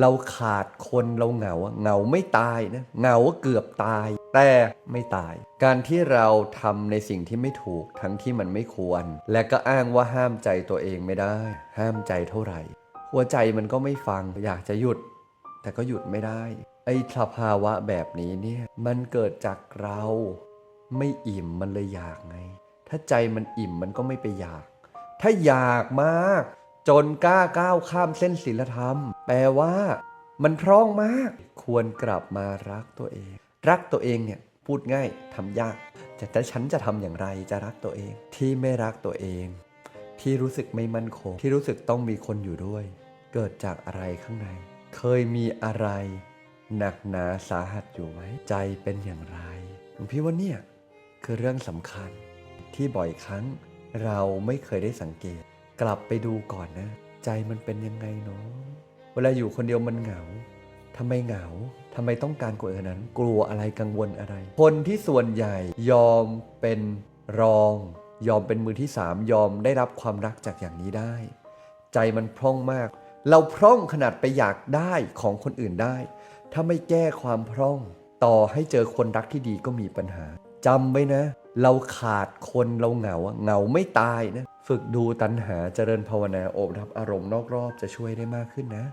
เราขาดคนเราเหงาเหงาไม่ตายนะเหงาเกือบตาย แต่ไม่ตาย การที่เราทำในสิ่งที่ไม่ถูกทั้งที่มันไม่ควร และก็อ้างว่าห้ามใจตัวเองไม่ได้ ห้ามใจเท่าไหร่ หัวใจมันก็ไม่ฟังอยากจะหยุด แต่ก็หยุดไม่ได้ ไอ้สภาวะแบบนี้เนี่ยมันเกิดจากเราไม่อิ่มมันเลยอยากไง ถ้าใจมันอิ่มมันก็ไม่ไปอยาก ถ้าอยากมาก จนกล้าก้าวข้ามเส้นศีลธรรม แปลว่า มันพร่องมาก ควรกลับมารักตัวเอง รักตัวเองเนี่ยพูดง่ายทำยากแต่แต่ฉันจะทำอย่างไรจะรักตัวเอง ที่ไม่รักตัวเอง ที่รู้สึกไม่มั่นคง ที่รู้สึกต้องมีคนอยู่ด้วย เกิดจากอะไรข้างใน เคยมีอะไร หนักหนาสาหัสอยู่ไหมใจเป็นอย่างไรผมพี่ว่าเนี่ยคือเรื่องสำคัญที่บ่อยครั้งเราไม่เคยได้สังเกต กลับไปดูก่อนนะ ใจมันเป็นยังไงเนาะเวลาอยู่คนเดียวมันเหงาทำไมเหงาทำไมต้องการกว่าอื่นนั้น กลัวอะไรกังวลอะไร คนที่ส่วนใหญ่ยอมเป็นรอง ยอมเป็นมือที่สามยอมได้รับความรักจากอย่างนี้ได้ ใจมันพร่องมาก เราพร่องขนาดไปอยากได้ของคนอื่นได้ ถ้าไม่แก้ความพร่อง ต่อให้เจอคนรักที่ดีก็มีปัญหาจำไว้นะ เราขาดคนเราเหงาเหงาไม่ตายนะ ฝึกดูตัณหาเจริญภาวนาโอบรับอารมณ์นอกรอบจะช่วยได้มากขึ้นนะ